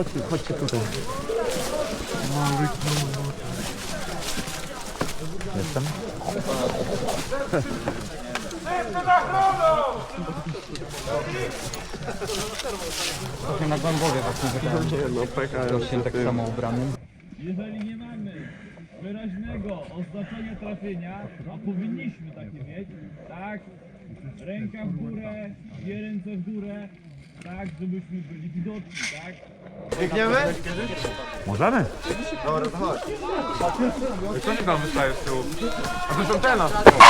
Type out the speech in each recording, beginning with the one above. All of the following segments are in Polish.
Chodźcie, chodźcie tutaj. Jestem. Trochę na głębokie właśnie wygląda. No. Gościem tak samo ubranym. Jeżeli nie mamy wyraźnego oznaczenia trafienia, a powinniśmy takie mieć, tak? Ręka w górę, dwie ręce w górę, tak, żebyśmy byli widoczni, tak? Biegniemy? Możemy? Dobra, to chodź. Co ci tam wystaje z tyłu? A to jest antena. Dobra.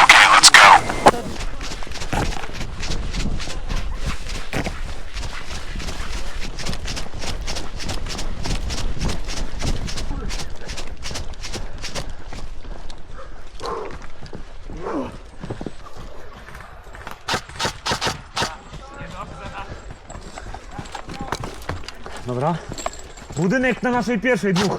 Budynek na naszej pierwszej dwóch.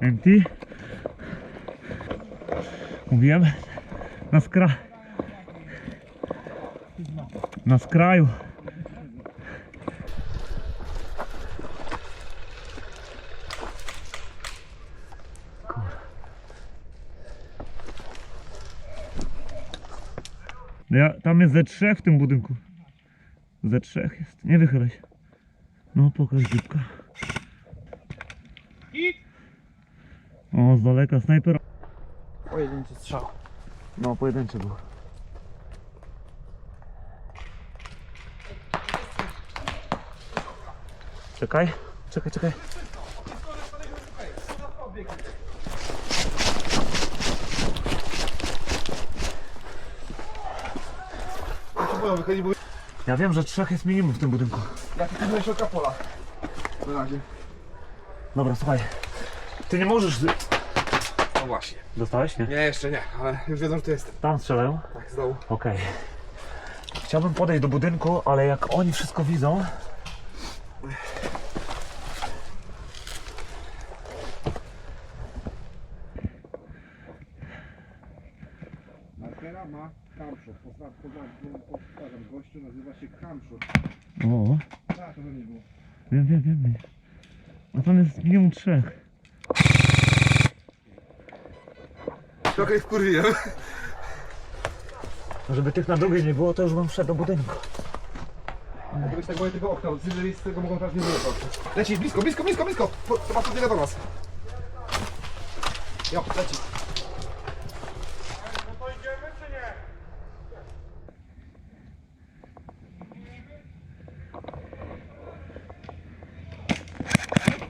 Empty. Mówiłem? Na skra... Na skraju. No Ja, tam jest ze trzech w tym budynku. Ze trzech jest. Nie wychylaj się. No pokaż dzióbka. O, z daleka snajper. Pojedynczy strzał. No, pojedynczy był. Czekaj, czekaj, czekaj. Wychodzi, bo Ja wiem, że trzech jest minimum w tym budynku. ja tylko środka pola. Na razie. Dobra, słuchaj. Ty nie możesz... No właśnie. Dostałeś? Nie? Nie, jeszcze nie, ale już wiedzą, że tu jestem. Tam strzelają? Tak, z dołu. Okej. Chciałbym podejść do budynku, ale jak oni wszystko widzą... Markera ma camshot. Poza, poza, powtarzam, gościu nazywa się camshot. O, Tak, to nie było. wiem, wiem, wiem. A tam jest minimum trzech. Trochę wkurwiłem. Żeby tych na drugiej nie było, to już bym wszedł do budynku. Gdybyś tak boję tego okna, bo z tego mogą teraz nie wyjechać. Leci, blisko, blisko, blisko, blisko! Po- To ma podbiega do nas. Jo, leci.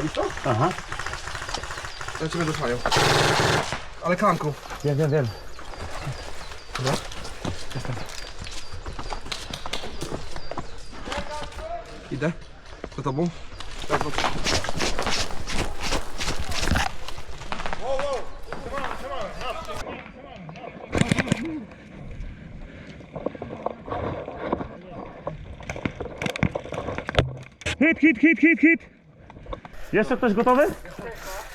Robisz to? Aha. Ja ciebie dostaję. Ale klamką. Wiem, wiem, wiem. Idę. Za tobą. Tak, no. Hit, hit, hit, hit, hit! Jeszcze ktoś gotowy?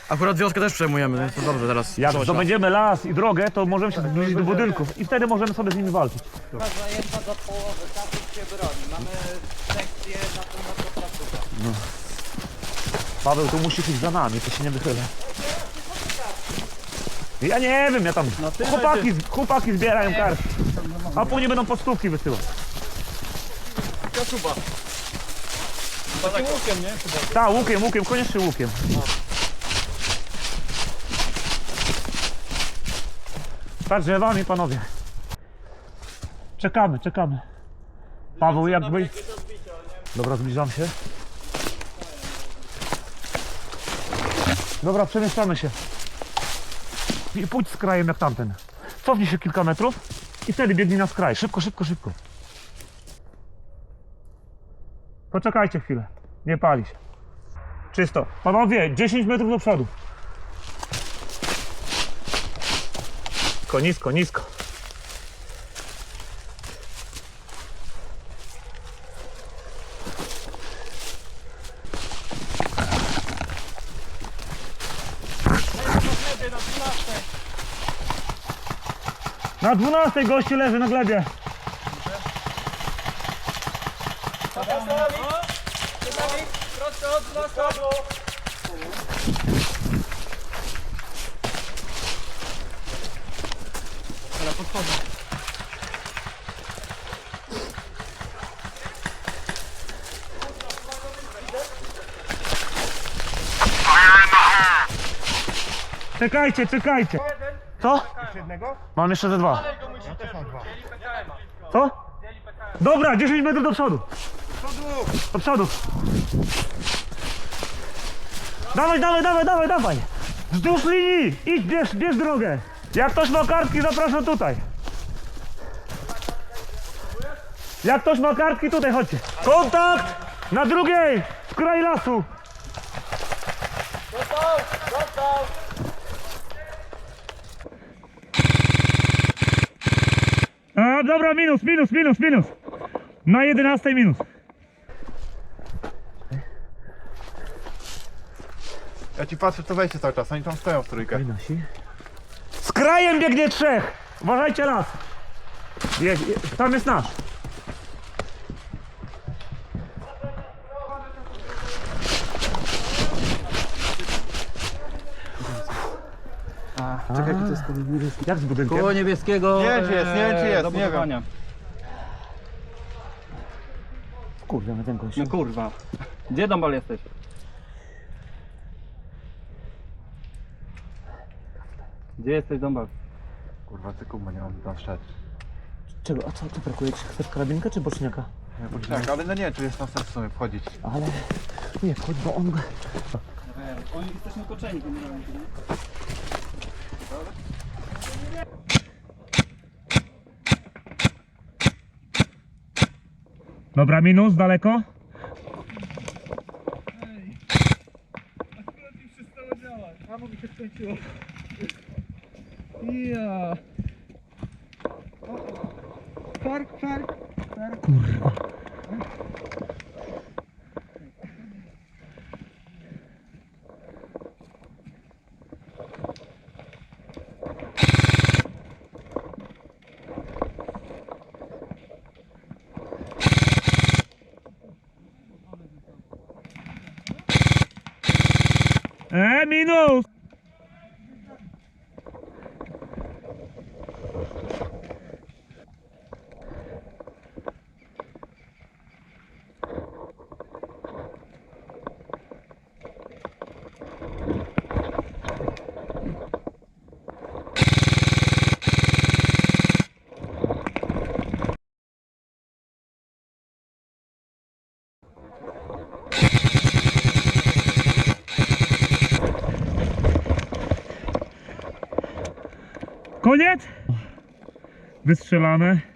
Akurat wioskę też przejmujemy, więc to dobrze teraz. Jak Coś tam. zdobędziemy las i drogę, to możemy się zbliżyć do budynków i wtedy możemy sobie z nimi walczyć. zajęta do połowy, każdy się broni. Mamy sekcję na. Paweł, tu musisz iść za nami, to się nie wychylę. Ja nie wiem, ja tam... chłopaki, chłopaki zbierają karty. A później będą postówki wysyłać. Kaszuba. Takim łukiem, nie? Tak, łukiem, łukiem, koniecznie łukiem. Tak, drzewami, panowie. Czekamy, czekamy. Paweł, jakby... Dobra, zbliżam się. Dobra, przemieszczamy się. I pójdź z krajem jak tamten. Cofnij się kilka metrów i wtedy biegnij na skraj. Szybko, szybko, szybko. Poczekajcie chwilę. Nie pali się. Czysto. Panowie, 10 metrów do przodu. Nisko, nisko, nisko. Na 12 gości leży na glebie. Czekajcie, czekajcie. Co? Mam jeszcze ze dwa. Co? Dobra, 10 metrów do przodu. Do przodu. Dawaj, dawaj, dawaj, dawaj, dawaj. Wzdłuż linii. Idź, bierz, bierz drogę. Jak ktoś ma kartki, zapraszam tutaj. Jak ktoś ma kartki, tutaj chodźcie. Kontakt na drugiej, w kraj lasu. A, dobra, minus, minus, minus, minus. Na 11 minus. Ja ci patrzę, to wejście cały czas, oni tam stoją w trójkę. Wynosi. Z krajem biegnie trzech. Uważajcie las. Je, je, tam jest nasz. Czekaj, jaki to jest Jak z budynkiem? Koło niebieskiego. Nie wiem, czy jest, nie wiem, czy jest, do nie wiem. budowania. Kurde, na ten gościu. No kurwa. Gdzie Dąbal jesteś? Gdzie jesteś Dąbal? Kurwa, ty kuma, nie mam tam wszedł. Czego? A co tu brakuje? Czy chcesz karabinkę czy boczniaka? Tak, ale no nie, czy jest na sens w sumie wchodzić. Ale nie, chodź, bo on... Oni jesteśmy otoczeni generalnie. Dobra, minus, daleko? Akurat mi przestało działać. Prawo mi się skończyło. Ja. Park, park. E, minus! Koniec? Wystrzelane.